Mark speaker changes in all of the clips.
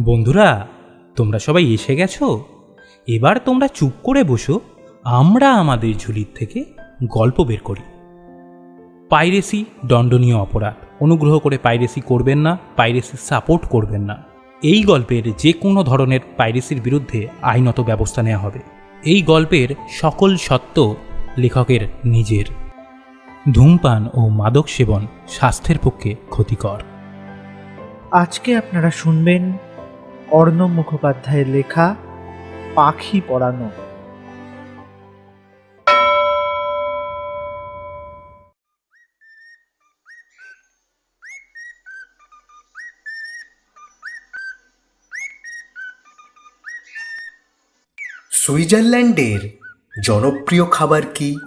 Speaker 1: বন্ধুরা, তোমরা সবাই এসে গেছো? এবার তোমরা চুপ করে বসো, আমরা আমাদের ঝুলির থেকে গল্প বের করি। পাইরেসি দণ্ডনীয় অপরাধ। অনুগ্রহ করে পাইরেসি করবেন না, পাইরেসি সাপোর্ট করবেন না। এই গল্পের যে কোনো ধরনের পাইরেসির বিরুদ্ধে আইনত ব্যবস্থা নেওয়া হবে। এই গল্পের সকল সত্য লেখকের নিজের। ধূমপান ও মাদক সেবন স্বাস্থ্যের পক্ষে ক্ষতিকর।
Speaker 2: আজকে আপনারা শুনবেন অর্ণব মুখোপাধ্যায়ের লেখা পাখি পড়ানো।
Speaker 3: সুইজারল্যান্ডের জনপ্রিয় খাবার কি?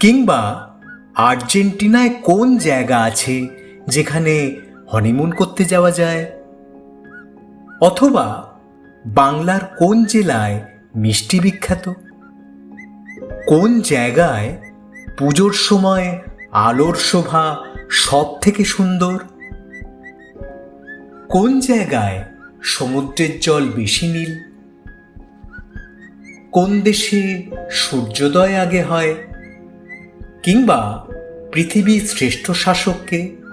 Speaker 3: কিংবা আর্জেন্টিনায় কোন জায়গা আছে যেখানে হনিমুন করতে যাওয়া যায়। অথবা বাংলার কোন জেলায় মিষ্টি বিখ্যাত? কোন জায়গায় পুজোর সময় আলোর শোভা সব থেকে সুন্দর? কোন জায়গায় সমুদ্রের জল বেশি নীল? কোন দেশে সূর্যোদয় আগে হয়? কিংবা পৃথিবীর শ্রেষ্ঠ শাসককে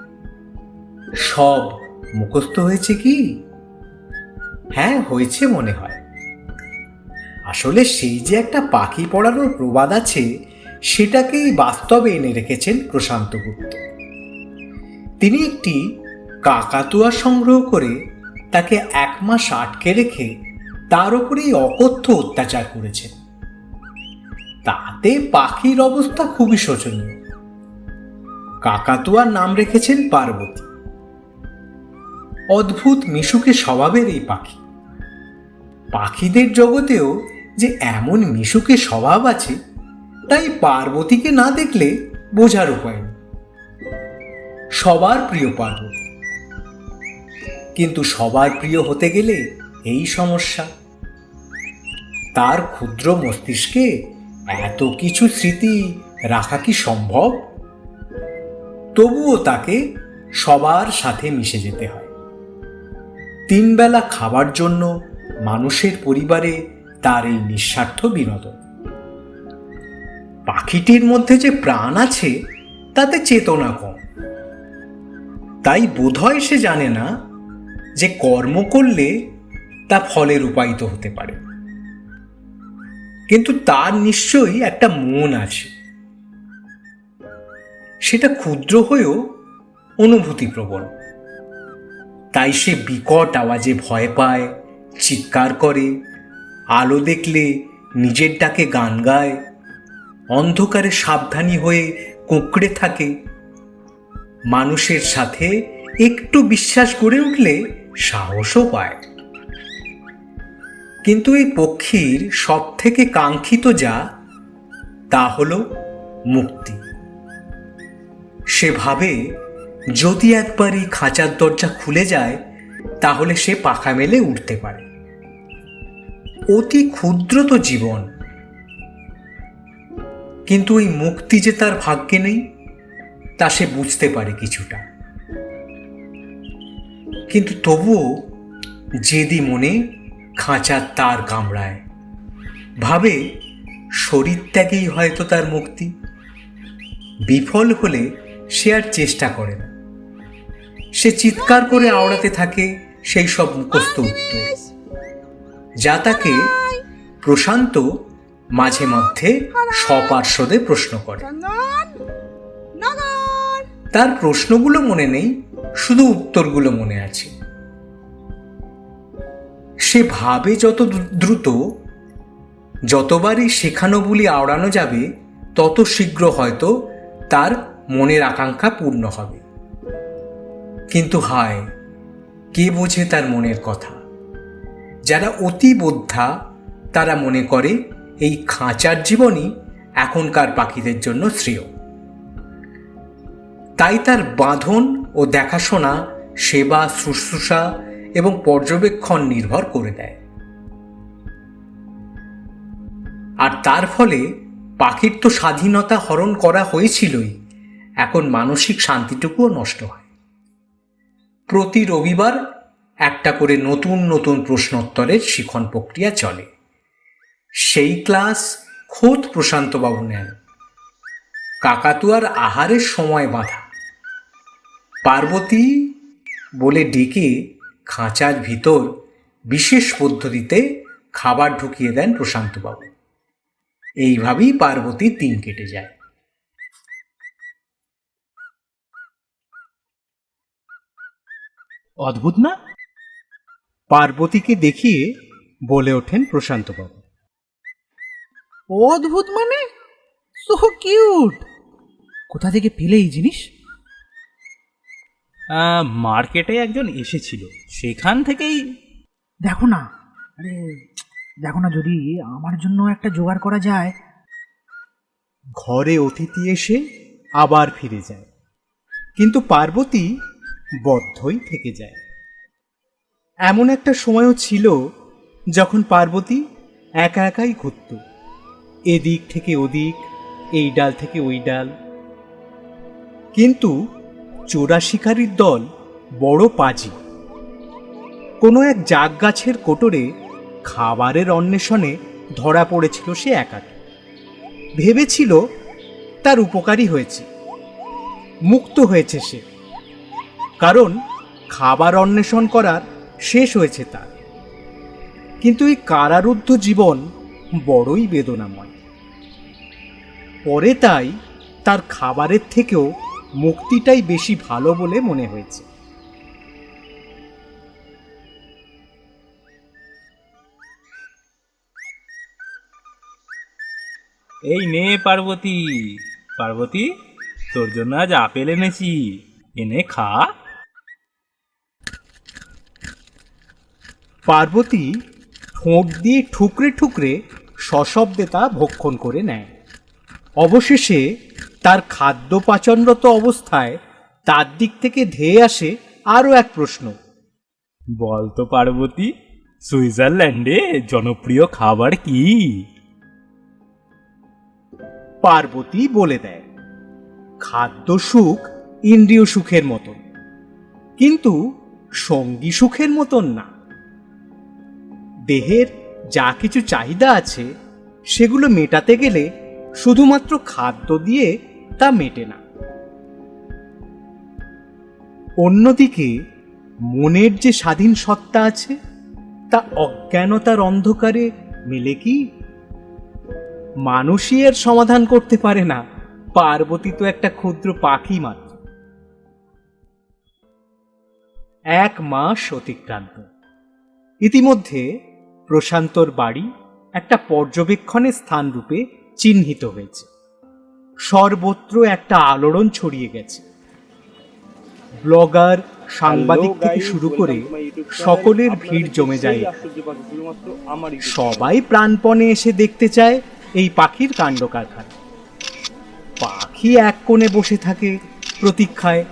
Speaker 3: সব মুখস্থ হয়েছে কি? হ্যাঁ হয়েছে মনে হয়। আসলে সেই যে একটা পাখি পড়ানোর প্রবাদ আছে, সেটাকেই বাস্তবে এনে রেখেছেন প্রশান্ত গুপ্ত। তিনি একটি কাকাতুয়া সংগ্রহ করে তাকে এক মাস আটকে রেখে তার উপরেই অকথ্য অত্যাচার করেছেন। তাতে পাখির অবস্থা খুবই শোচনীয়। কাকাতুয়ার নাম রেখেছেন পার্বতী। অদ্ভুত মিশুকে স্বভাবের এই পাখি। পাখিদের জগতেও যে এমন মিশুকে স্বভাব আছে, তাই পার্বতীকে না দেখলে বোঝার উপায় নেই। সবার প্রিয় পার্বতী। কিন্তু সবার প্রিয় হতে গেলে এই সমস্যা। তার ক্ষুদ্র মস্তিষ্কে এত কিছু স্মৃতি রাখা কি সম্ভব? তবুও তাকে সবার সাথে মিশে যেতে হয়। তিনবেলা খাবার জন্য মানুষের পরিবারে তার এই নিঃস্বার্থ বিনোদন। পাখিটির মধ্যে যে প্রাণ আছে, তাতে চেতনা কম। তাই বোধহয় সে জানে না যে কর্ম করলে তা ফলে রূপায়িত হতে পারে। কিন্তু তার নিশ্চয়ই একটা মন আছে। সেটা ক্ষুদ্র হয়েও অনুভূতি প্রবল তাই সে বিকট আওয়াজে ভয় পায়, চিৎকার করে, আলো দেখলে নিজের ডাকে গান গায়, অন্ধকারে সাবধানী হয়ে কুঁকড়ে থাকে। মানুষের সাথে একটু বিশ্বাস গড়ে উঠলে সাহসও পায়। কিন্তু এই পক্ষীর সব থেকে কাঙ্ক্ষিত যা, তা হল মুক্তি। সে ভাবে যদি একবার এই খাঁচার দরজা খুলে যায়, তাহলে সে পাখা মেলে উঠতে পারে। অতি ক্ষুদ্র তো জীবন। কিন্তু ওই মুক্তি যে তার ভাগ্যে নেই, তা সে বুঝতে পারে কিছুটা। কিন্তু তবুও জেদি মনে খাঁচার তার কামড়ায়। ভাবে শরীর ত্যাগেই হয়তো তার মুক্তি। বিফল হলে সে আর চেষ্টা করে না। সে চিৎকার করে আওড়াতে থাকে সেই সব মুখস্থ উত্তর। যা তাকে প্রশান্ত মাঝে মধ্যে সপার্শ্বদে প্রশ্ন করে। তার প্রশ্নগুলো মনে নেই, শুধু উত্তরগুলো মনে আছে। সে ভাবে যত দ্রুত, যতবারই শেখানো বলি আওড়ানো যাবে, তত শীঘ্র হয়তো তার মনের আকাঙ্ক্ষা পূর্ণ হবে। কিন্তু হায়, কে বোঝে তার মনের কথা? যারা অতি বোদ্ধা, তারা মনে করে এই খাঁচার জীবনই এখনকার পাখিদের জন্য শ্রেয়। তাই তার বাঁধন ও দেখাশোনা, সেবা, শুশ্রূষা এবং পর্যবেক্ষণ নির্ভর করে দেয়। আর তার ফলে পাখির তো স্বাধীনতা হরণ করা হয়েছিলই, এখন মানসিক শান্তিটুকুও নষ্ট হয়।
Speaker 4: প্রতি রবিবার একটা করে নতুন নতুন প্রশ্নোত্তরের শিখন প্রক্রিয়া চলে। সেই ক্লাস খোদ প্রশান্তবাবু নেন। কাকাতুয়ার আহারের সময় বাধা। পার্বতী বলে ডেকে খাঁচার ভিতর বিশেষ পদ্ধতিতে খাবার ঢুকিয়ে দেন প্রশান্তবাবু। এইভাবেই পার্বতী দিন কেটে যায়।
Speaker 1: অদ্ভুত না?
Speaker 3: পার্বতীকে দেখিয়ে বলে ওঠেন প্রশান্তবাবু।
Speaker 2: অদ্ভুত মানে? সো কিউট কোথা থেকে পেলে এই জিনিস?
Speaker 1: মার্কেটে একজন এসেছিল। সেখান থেকেই
Speaker 2: দেখো না। আরে দেখো না যদি আমার জন্য একটা জোগাড় করা যায়।
Speaker 3: ঘরে অতিথি এসে আবার ফিরে যায়। কিন্তু পার্বতী বদ্ধই থেকে যায়। এমন একটা সময়ও ছিল যখন পার্বতী একা একাই ঘুরত। এদিক থেকে ওদিক, এই ডাল থেকে ওই ডাল। কিন্তু চোরা শিকারীর দল বড় পাজি। কোনো এক জাগ গাছের কোটরে খাবারের অন্বেষণে ধরা পড়েছিল সে একাকি। ভেবেছিল তার উপকারী হয়েছে, মুক্ত হয়েছে সে। কারণ খাবার অন্বেষণ করার শেষ হয়েছে তার। কিন্তু এই কারারুদ্ধ জীবন বড়ই বেদনাময়। পরে তাই তার খাবারের থেকেও মুক্তিটাই বেশি ভালো বলে মনে হয়েছে।
Speaker 1: এই নে পার্বতী পার্বতী, তোর জন্য আজ আপেল এনেছি। এনে খা।
Speaker 3: পার্বতী ঠোঁট দিয়ে ঠুকরে ঠুকরে সশব্দে তা ভক্ষণ করে নেয়। অবশেষে তার খাদ্য পাচনরত অবস্থায় তার দিক থেকে ধেয়ে আসে আরও এক প্রশ্ন।
Speaker 1: বল তো পার্বতী সুইজারল্যান্ডে জনপ্রিয় খাবার কি?
Speaker 3: পার্বতী বলে দেয় খাদ্য সুখ ইন্দ্রিয় সুখের মতন। কিন্তু সঙ্গী সুখের মতন না। দেহের যা কিছু চাহিদা আছে, সেগুলো মেটাতে গেলে শুধুমাত্র খাদ্য দিয়ে তা মেটে না। অন্যদিকে, মনের যে স্বাধীন সত্তা আছে, তা অজ্ঞানতার অন্ধকারে মেলে কি? মানুষই এর সমাধান করতে পারে না পার্বতী তো একটা ক্ষুদ্র পাখি মাত্র। এক মাস অতিক্রান্ত। ইতিমধ্যে প্রশান্তর বাড়ি একটা পর্যবেক্ষণের স্থান রূপে চিহ্নিত হয়েছে। সর্বত্র একটা আলোড়ন ছড়িয়ে গেছে। ব্লগার সাংবাদিক থেকে শুরু করে সকলের ভিড় জমে যায়। সবাই প্রাণপণে এসে দেখতে চায় এই পাখির কাণ্ড কারখানা পাখি এক কোণে বসে থাকে প্রতীক্ষায়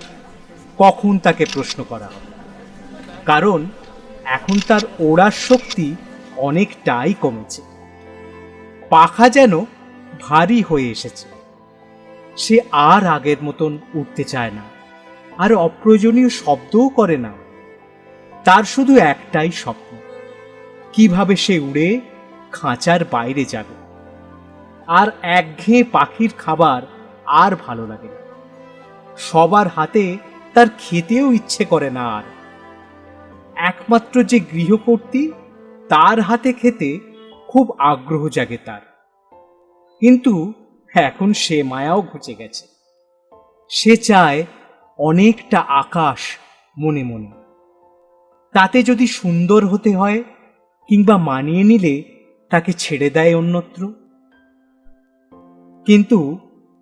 Speaker 3: কখন তাকে প্রশ্ন করা হবে? কারণ এখন তার ওড়ার শক্তি অনেকটাই কমেছে। পাখা যেন ভারী হয়ে এসেছে। সে আর আগের মতন উঠতে চায় না, আর অপ্রয়োজনীয় শব্দও করে না। তার শুধু একটাই স্বপ্ন, কীভাবে সে উড়ে খাঁচার বাইরে যাবে। আর একঘেয়ে পাখির খাবার আর ভালো লাগে না। সবার হাতে তার খেতেও ইচ্ছে করে না আর। একমাত্র যে গৃহকর্ত্রী তার হাতে খেতে খুব আগ্রহ জাগে তার। কিন্তু এখন সে মায়াও ঘুচে গেছে। সে চায় অনেকটা আকাশ মনে মনে। তাতে যদি সুন্দর হতে হয় কিংবা মানিয়ে নিলে তাকে ছেড়ে দেয় অন্যত্র। কিন্তু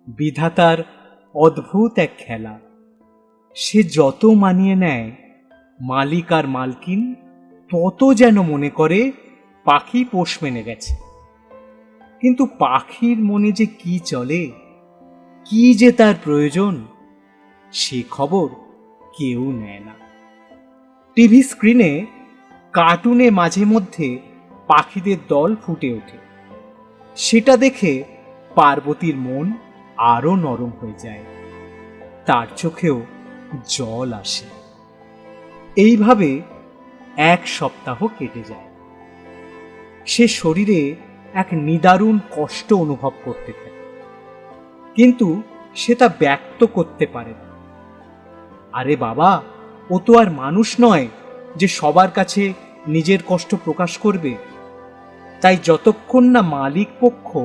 Speaker 3: বিধাতার অদ্ভুত এক খেলা। সে যত মানিয়ে নেয় মালিক আর মালকিন তত যেন মনে করে, পাখি পোষ মেনে গেছে। কিন্তু পাখির মনে যে কি চলে, কি যে তার প্রয়োজন, সে খবর কেউ নেয় না। টিভি স্ক্রিনে কার্টুনে মাঝে মধ্যে পাখিদের দল ফুটে ওঠে। সেটা দেখে পার্বতীর মন আরও নরম হয়ে যায়। তার চোখেও জল আসে। এইভাবে এক সপ্তাহ কেটে যায়। সে শরীরে এক নিদারুণ কষ্ট অনুভব করতে থাকে। কিন্তু সে তা ব্যক্ত করতে পারে না। আরে বাবা, ও তো আর মানুষ নয় যে সবার কাছে নিজের কষ্ট প্রকাশ করবে। তাই যতক্ষণ না মালিক পক্ষ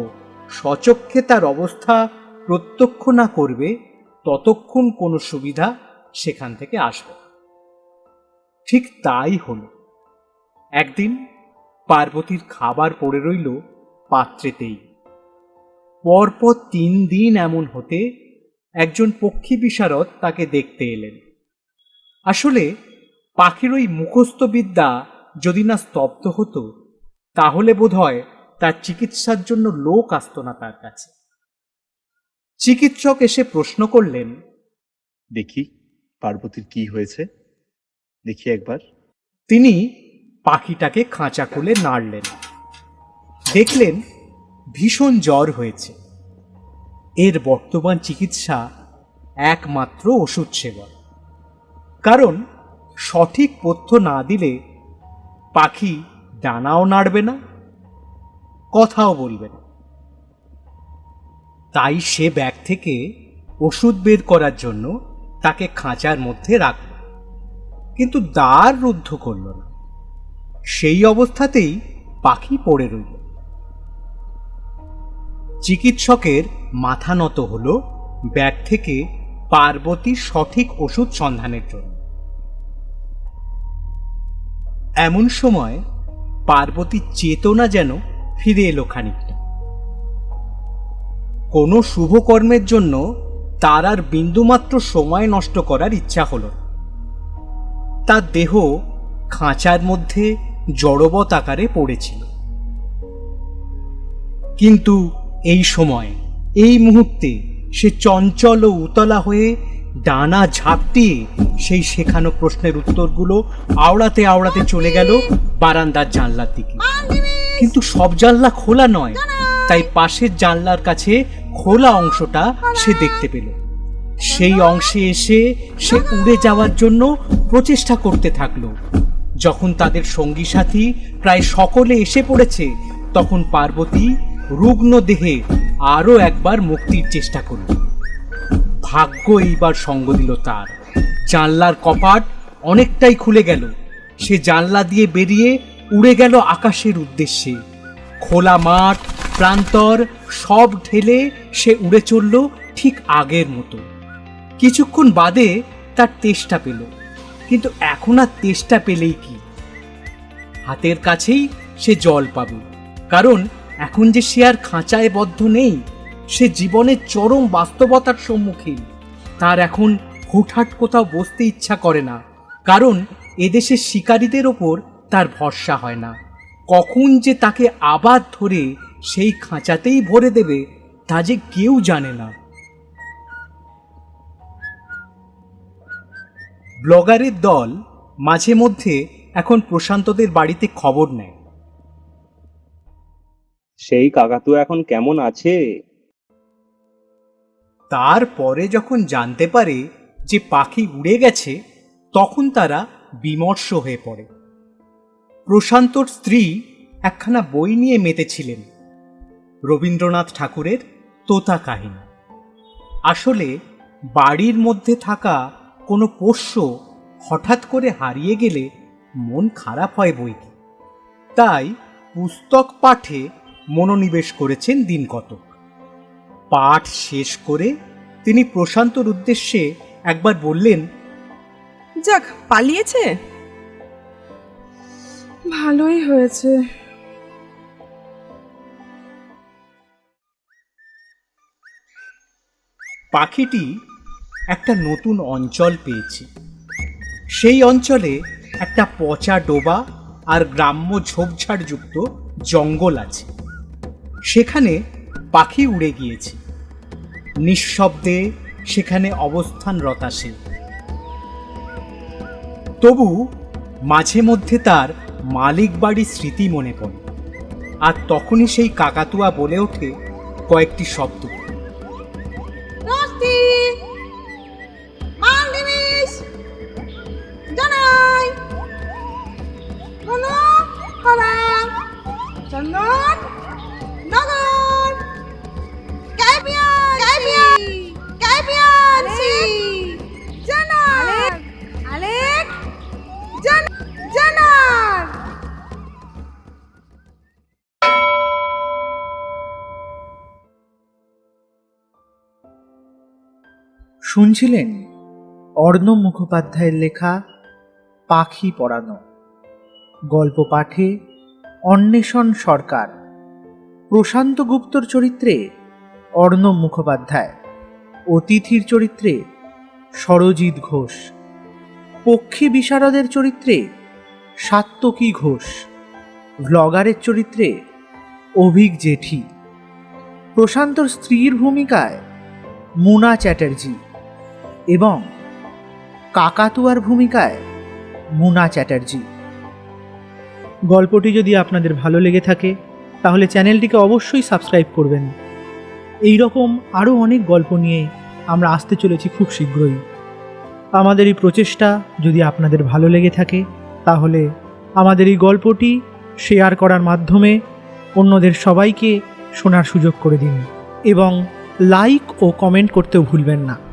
Speaker 3: সচক্ষে তার অবস্থা প্রত্যক্ষ না করবে, ততক্ষণ কোনো সুবিধা সেখান থেকে আসবে। ঠিক তাই হলো। একদিন পার্বতীর খাবার পড়ে রইল পাত্রেতেই। পরপর তিন দিন এমন হতে একজন পক্ষী বিশারদ তাকে দেখতে এলেন। আসলে পাখির ওই মুখস্থ বিদ্যা যদি না স্তব্ধ হতো, তাহলে বোধহয় তার চিকিৎসার জন্য লোক আসতো না তার কাছে। চিকিৎসক এসে প্রশ্ন করলেন,
Speaker 5: দেখি পার্বতীর কি হয়েছে? দেখি একবার।
Speaker 3: তিনি পাখিটাকে খাঁচা খুলে নাড়লেন। দেখলেন ভীষণ জ্বর হয়েছে। এর বর্তমান চিকিৎসা একমাত্র ওষুধ সেবন। কারণ সঠিক পথ্য না দিলে পাখি ডানাও নাড়বে না, কথাও বলবে না। তাই সে ব্যাগ থেকে ওষুধ বের করার জন্য তাকে খাঁচার মধ্যে রাখল। কিন্তু দ্বার রুদ্ধ করল না। সেই অবস্থাতেই পাখি পড়ে রইল। চিকিৎসকের মাথা নত হল ব্যাগ থেকে পার্বতীর সঠিক ওষুধ সন্ধানের জন্য। এমন সময় পার্বতীর চেতনা যেন ফিরে এলো খানিকটা। কোনো শুভকর্মের জন্য তার আর বিন্দুমাত্র সময় নষ্ট করার ইচ্ছা হলো না। তার দেহ খাঁচার মধ্যে জড়বৎ আকারে পড়েছিল। কিন্তু এই সময়, এই মুহূর্তে সে চঞ্চল ও উতলা হয়ে ডানা ঝাঁপ দিয়ে সেই শেখানো প্রশ্নের উত্তরগুলো আওড়াতে আওড়াতে চলে গেল বারান্দার জানলার দিকে। কিন্তু সব জানলা খোলা নয়, তাই পাশের জানলার কাছে খোলা অংশটা সে দেখতে পেল। সেই অংশে এসে সে উড়ে যাওয়ার জন্য প্রচেষ্টা করতে থাকল। যখন তাদের সঙ্গী সাথী প্রায় সকলে এসে পড়েছে, তখন পার্বতী রুগ্ন দেহে আরও একবার মুক্তির চেষ্টা করল। ভাগ্য এইবার সঙ্গ দিল তার। জানলার কপাট অনেকটাই খুলে গেল। সে জানলা দিয়ে বেরিয়ে উড়ে গেল আকাশের উদ্দেশ্যে। খোলা মাঠ, প্রান্তর সব ঢেলে সে উড়ে চলল ঠিক আগের মতো। কিছুক্ষণ বাদে তার তেষ্টা পেল। কিন্তু এখন আর তেষ্টা পেলেই কি? হাতের কাছেই সে জল পাবে। কারণ এখন যে সে আর খাঁচায় বদ্ধ নেই, সে জীবনের চরম বাস্তবতার সম্মুখীন। তার এখন হুটহাট কোথাও বসতে ইচ্ছা করে না। কারণ এদেশের শিকারীদের ওপর তার ভরসা হয় না। কখন যে তাকে আবার ধরে সেই খাঁচাতেই ভরে দেবে, তা যে কেউ জানে না। ব্লগারের দল মাঝে মধ্যে এখন প্রশান্তদের বাড়িতে খবর নেয়।
Speaker 5: সেই কাকাতু এখন কেমন আছে?
Speaker 3: তারপরে যখন জানতে পারে যে পাখি উড়ে গেছে তখন তারা বিমর্ষ হয়ে পড়ে। প্রশান্তর স্ত্রী একখানা বই নিয়ে মেতেছিলেন রবীন্দ্রনাথ ঠাকুরের তোতা কাহিনী। আসলে বাড়ির মধ্যে থাকা কোনো পোষ্য হঠাৎ করে হারিয়ে গেলে মন খারাপ হয় বইটি। তাই পুস্তক পাঠে মনোনিবেশ করেছেন দিন কতক পাঠ শেষ করে তিনি প্রশান্তর উদ্দেশ্যে একবার বললেন
Speaker 6: যাক পালিয়েছে? ভালোই হয়েছে।
Speaker 3: পাখিটি একটা নতুন অঞ্চল পেয়েছে। সেই অঞ্চলে একটা পচা ডোবা আর গ্রাম্য ঝোপঝাড়যুক্ত জঙ্গল আছে। সেখানে পাখি উড়ে গিয়েছে। নিঃশব্দে সেখানে অবস্থানরত আসে তবু মাঝে মধ্যে তার মালিক বাড়ির স্মৃতি মনে পড়ে। আর তখনই সেই কাকাতুয়া বলে ওঠে কয়েকটি শব্দ।
Speaker 2: শুনছিলেন? অর্ণব মুখোপাধ্যায়ের লেখা পাখি পড়ানো। গল্প পাঠে অন্বেষণ সরকার। প্রশান্ত গুপ্তর চরিত্রে অর্ণব মুখোপাধ্যায়। অতিথির চরিত্রে সরজিৎ ঘোষ। পক্ষী বিশারদের চরিত্রে সাত্তকী ঘোষ। ভ্লগারের চরিত্রে অভিক জেঠি। প্রশান্তর স্ত্রীর ভূমিকায় মুনা চ্যাটার্জি। এবং কাকাতুয়ার ভূমিকায় মুনা চ্যাটার্জি। গল্পটি যদি আপনাদের ভালো লেগে থাকে, তাহলে চ্যানেলটিকে অবশ্যই সাবস্ক্রাইব করবেন। এই রকম আরও অনেক গল্প নিয়ে আমরা আসতে চলেছি খুব শীঘ্রই। আমাদের এই প্রচেষ্টা যদি আপনাদের ভালো লেগে থাকে, তাহলে আমাদের এই গল্পটি শেয়ার করার মাধ্যমে অন্যদের সবাইকে শোনার সুযোগ করে দিন। এবং লাইক ও কমেন্ট করতেও ভুলবেন না।